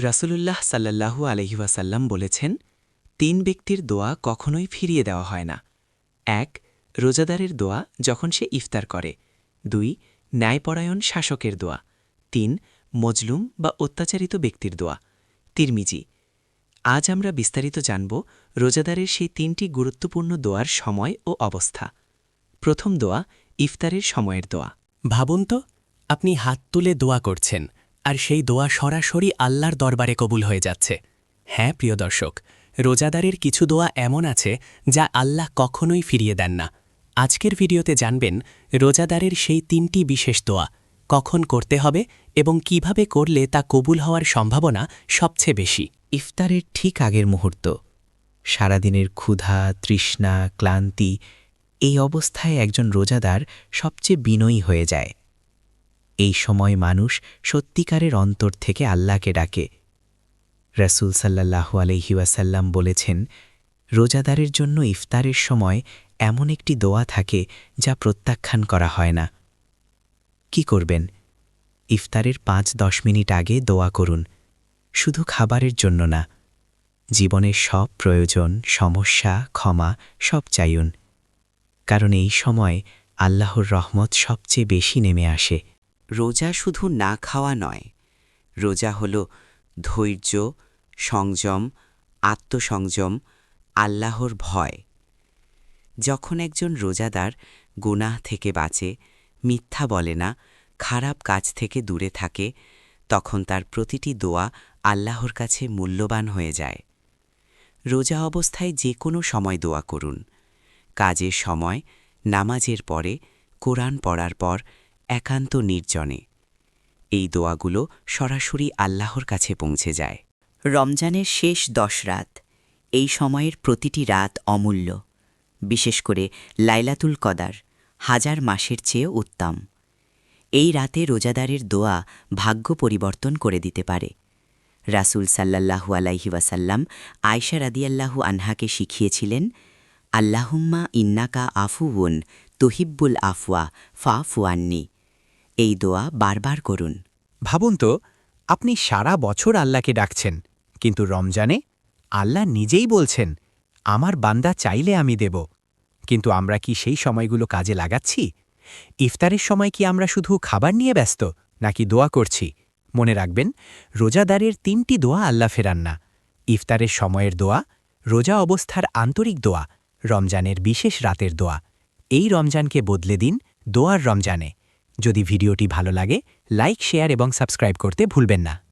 রাসূলুল্লাহ সাল্লাল্লাহু আলহিউসাল্লাম বলেছেন, তিন ব্যক্তির দোয়া কখনোই ফিরিয়ে দেওয়া হয় না। এক, রোজাদারের দোয়া যখন সে ইফতার করে। দুই, ন্যায়পরায়ণ শাসকের দোয়া। তিন, মজলুম বা অত্যাচারিত ব্যক্তির দোয়া। তিরমিজি, আজ আমরা বিস্তারিত জানব রোজাদারের সেই তিনটি গুরুত্বপূর্ণ দোয়ার সময় ও অবস্থা। প্রথম দোয়া, ইফতারের সময়ের দোয়া। ভাবুন তো, আপনি হাত তুলে দোয়া করছেন। আর সেই দোয়া সরাসরি আল্লাহর দরবারে কবুল হয়ে যাচ্ছে। হ্যাঁ প্রিয় দর্শক, রোজাদারের কিছু দোয়া এমন আছে যা আল্লাহ কখনোই ফিরিয়ে দেন না। আজকের ভিডিওতে জানবেন রোজাদারের সেই তিনটি বিশেষ দোয়া, কখন করতে হবে এবং কীভাবে করলে তা কবুল হওয়ার সম্ভাবনা সবচেয়ে বেশি। ইফতারের ঠিক আগের মুহূর্ত, সারাদিনের ক্ষুধা, তৃষ্ণা, ক্লান্তি, এই অবস্থায় একজন রোজাদার সবচেয়ে বিনয়ী হয়ে যায়। এই সময় মানুষ সত্যিকারের অন্তর থেকে আল্লাহকে ডাকে। রসুল সাল্লাহু আলহিউসাল্লাম বলেছেন, রোজাদারের জন্য ইফতারের সময় এমন একটি দোয়া থাকে যা প্রত্যাখ্যান করা হয় না। কি করবেন? ইফতারের পাঁচ দশ মিনিট আগে দোয়া করুন। শুধু খাবারের জন্য না, জীবনের সব প্রয়োজন, সমস্যা, ক্ষমা সব চাইুন কারণ এই সময় আল্লাহর রহমত সবচেয়ে বেশি নেমে আসে। রোজা শুধু না খাওয়া নয়। রোজা হল ধৈর্য, সংযম, আত্মসংযম, আল্লাহর ভয়। যখন একজন রোজাদার গুনাহ থেকে বাঁচে, মিথ্যা বলে না, খারাপ কাজ থেকে দূরে থাকে, তখন তার প্রতিটি দোয়া আল্লাহর কাছে মূল্যবান হয়ে যায়। রোজা অবস্থায় যে কোনো সময় দোয়া করুন। কাজের সময়, নামাজের পরে, কোরআন পড়ার পর একান্ত নির্জনে। এই দোয়াগুলো সরাসরি আল্লাহর কাছে পৌঁছে যায়। রমজানের শেষ দশ রাত, এই সময়ের প্রতিটি রাত অমূল্য। বিশেষ করে লাইলাতুল কদার, হাজার মাসের চেয়ে উত্তম। এই রাতে রোজাদারের দোয়া ভাগ্য পরিবর্তন করে দিতে পারে। রাসুল সাল্লাল্লাহু আলাইহি ওয়াসাল্লাম আয়সা রাদিয়াল্লাহু আনহাকে শিখিয়েছিলেন, আল্লাহুম্মা ইন্নাকা আফুউন তহিব্বুল আফওয়া ফা ফুয়ান্নি এই দোয়া বারবার করুন। ভাবুন তো, আপনি সারা বছর আল্লাহকে ডাকছেন, কিন্তু রমজানে আল্লাহ নিজেই বলছেন, আমার বান্দা চাইলে আমি দেব। কিন্তু আমরা কি সেই সময়গুলো কাজে লাগাচ্ছি? ইফতারের সময় কি আমরা শুধু খাবার নিয়ে ব্যস্ত, নাকি দোয়া করছি? মনে রাখবেন, রোজাদারের তিনটি দোয়া আল্লাহ ফেরান না। ইফতারের সময়ের দোয়া, রোজা অবস্থার আন্তরিক দোয়া, রমজানের বিশেষ রাতের দোয়া। এই রমজানকে বদলে দিন দোয়ার রমজানে। যদি ভিডিওটি ভালো লাগে লাইক শেয়ার এবং সাবস্ক্রাইব করতে ভুলবেন না।